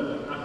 further.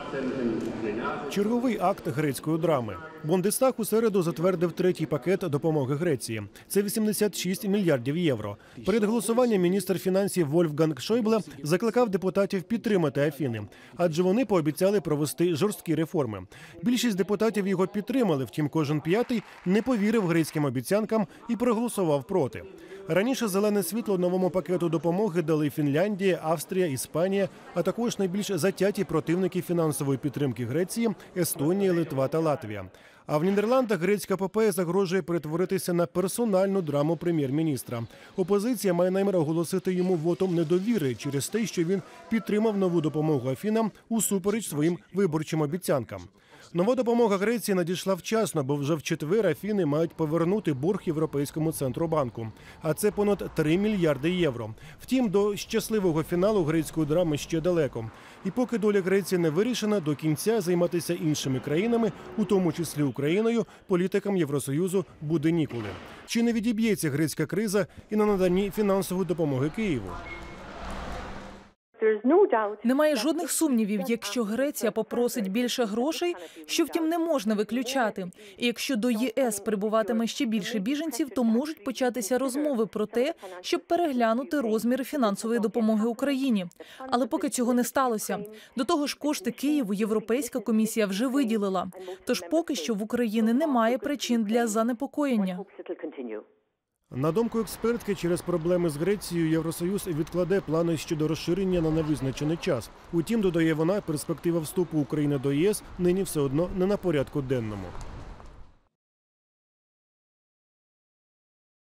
Черговий акт грецької драми. Бундестаг у середу затвердив третій пакет допомоги Греції. Це 86 мільярдів євро. Перед голосуванням міністр фінансів Вольфганг Шойбле закликав депутатів підтримати Афіни, адже вони пообіцяли провести жорсткі реформи. Більшість депутатів його підтримали. Втім, кожен п'ятий не повірив грецьким обіцянкам і проголосував проти. Раніше зелене світло новому пакету допомоги дали Фінляндія, Австрія, Іспанія, а також найбільш затяті противники фінансової підтримки Греції Естонія, Литва та Латвія. А в Нідерландах грецька попея загрожує перетворитися на персональну драму прем'єр-міністра. Опозиція має намір оголосити йому вотом недовіри через те, що він підтримав нову допомогу Афінам усупереч своїм виборчим обіцянкам. Нова допомога Греції надійшла вчасно, бо вже в четвер Афіни мають повернути борг Європейському центробанку. А це понад 3 мільярди євро. Втім, до щасливого фіналу грецької драми ще далеко. І поки доля Греції не вирішена, до кінця займатися іншими країнами, у тому числі Україною, політикам Євросоюзу буде ніколи. Чи не відіб'ється грецька криза і на наданні фінансової допомоги Києву? Немає жодних сумнівів, якщо Греція попросить більше грошей, що втім не можна виключати. І якщо до ЄС прибуватиме ще більше біженців, то можуть початися розмови про те, щоб переглянути розміри фінансової допомоги Україні. Але поки цього не сталося. До того ж, кошти Києву Європейська комісія вже виділила. Тож поки що в Україні немає причин для занепокоєння. На думку експертки, через проблеми з Грецією Євросоюз відкладе плани щодо розширення на невизначений час. Утім, додає вона, перспектива вступу України до ЄС нині все одно не на порядку денному.